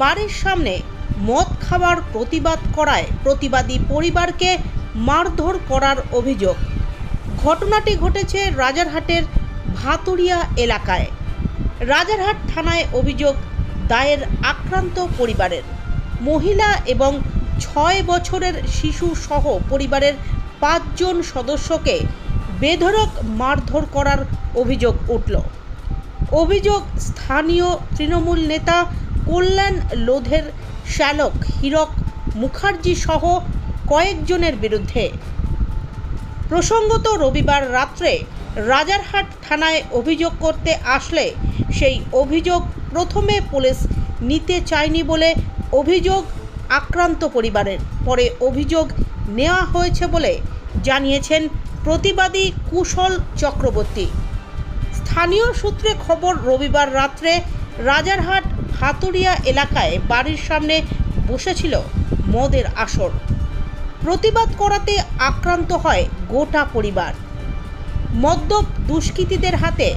বাড়ির সামনে মদ খাওয়ার প্রতিবাদ করায় প্রতিবাদী পরিবারকে মারধর করার অভিযোগ। ঘটনাটি ঘটেছে রাজারহাটের ভাতুরিয়া এলাকায়। রাজারহাট থানায় অভিযোগ, দায়ের আক্রান্ত পরিবারের। মহিলা এবং ছয় বছরের শিশু সহ পরিবারের পাঁচজন সদস্যকে বেধড়ক মারধর করার অভিযোগ উঠল। অভিযোগ স্থানীয় তৃণমূল নেতা কল্যাণ লোধের শ্যালক হীরক মুখার্জি সহ কয়েকজনের বিরুদ্ধে। প্রসঙ্গত রবিবার রাত্রে রাজারহাট থানায় অভিযোগ করতে আসলে সেই অভিযোগ প্রথমে পুলিশ নিতে চায়নি বলে অভিযোগ আক্রান্ত পরিবারের। পরে অভিযোগ নেওয়া হয়েছে বলে জানিয়েছেন প্রতিবাদী কুশল চক্রবর্তী। স্থানীয় সূত্রে খবর, রবিবার রাত্রে রাজারহাট ভাতুরিয়া এলাকায় বাড়ির সামনে বসেছিল মদের আসর। প্রতিবাদ করাতে আক্রান্ত হয় গোটা পরিবার। মদ্যপ দুষ্কৃতীদের হাতে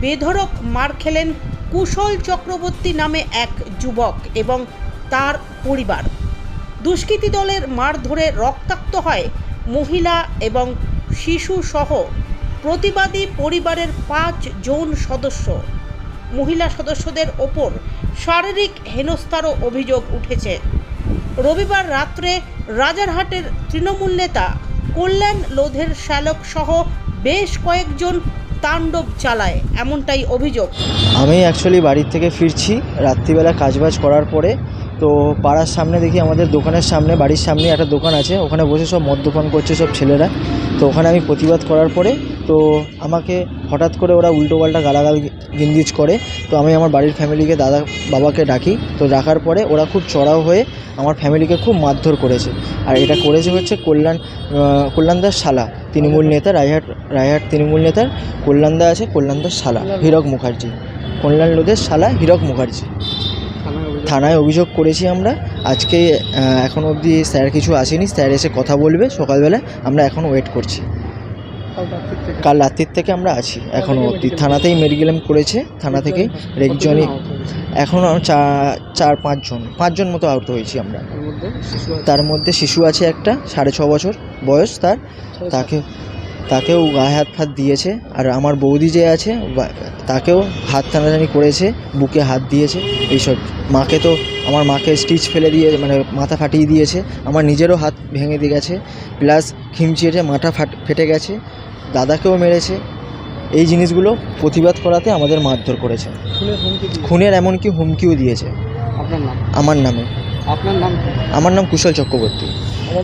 বেধড়ক মার খেলেন কুশল চক্রবর্তী নামে এক যুবক এবং তার পরিবার। দুষ্কৃতী দলের মার ধরে রক্তাক্ত হয় মহিলা এবং শিশু সহ প্রতিবাদী পরিবারের পাঁচ জন সদস্য। মহিলা সদস্যদের ওপর শারীরিক হেনস্থারও অভিযোগ উঠেছে। রবিবার রাত্রে রাজারহাটের তৃণমূল নেতা কল্যাণ লোধের শ্যালক সহ বেশ কয়েকজন তাণ্ডব চালায়, এমনটাই অভিযোগ। আমি অ্যাকচুয়ালি বাড়ির থেকে ফিরছি, রাত্রিবেলা কাজবাজ করার পরে, তো পাড়ার সামনে দেখি আমাদের দোকানের সামনে, বাড়ির সামনে একটা দোকান আছে, ওখানে বসে সব মদ্যপান করছে সব ছেলেরা। তো ওখানে আমি প্রতিবাদ করার পরে তো আমাকে হঠাৎ করে ওরা উল্টোপাল্টা গালাগাল গিন্দিজ করে, তো আমি আমার বাড়ির ফ্যামিলিকে, দাদা বাবাকে ডাকি। তো ডাকার পরে ওরা খুব চড়াও হয়ে আমার ফ্যামিলিকে খুব মারধর করেছে। আর এটা করেছে হচ্ছে কল্যাণ কল্যাণদার শালা, তৃণমূল নেতা, রায়হাট রায়হাট তৃণমূল নেতার কল্যাণদা আছে কল্যাণদার শালা, হীরক মুখার্জি। কল্যাণ লোদের শালা, হীরক মুখার্জি। থানায় অভিযোগ করেছি আমরা। আজকে এখন অবধি স্যার কিছু আসেনি, স্যার এসে কথা বলবে সকালবেলা, আমরা এখন ওয়েট করছি। কাল রাত্রির থেকে আমরা আছি এখনও অবধি। থানাতেই মেডিকেল করেছে থানা থেকেই রেকজনই এখনও চার চার পাঁচজন পাঁচজন মতো আহত হয়েছি আমরা। তার মধ্যে শিশু আছে? একটা সাড়ে ছ বছর বয়স তার। তাকে তাকেও গায়ে হাত ফাত দিয়েছে আর আমার বৌদি যে আছে তাকেও হাত টানাটানি করেছে বুকে হাত দিয়েছে এইসব। মাকে তো আমার মাকে স্টিচ ফেলে দিয়ে মানে মাথা ফাটিয়ে দিয়েছে আমার নিজেরও হাত ভেঙে দিয়ে গেছে প্লাস খিমচিয়েছে মাথা ফাট ফেটে গেছে দাদাকেও মেরেছে। এই জিনিসগুলো প্রতিবাদ করাতে আমাদের মারধর করেছে। খুনের এমনকি হুমকিও দিয়েছে। আমার নামে। আপনার নাম আমার নাম কুশল চক্রবর্তী।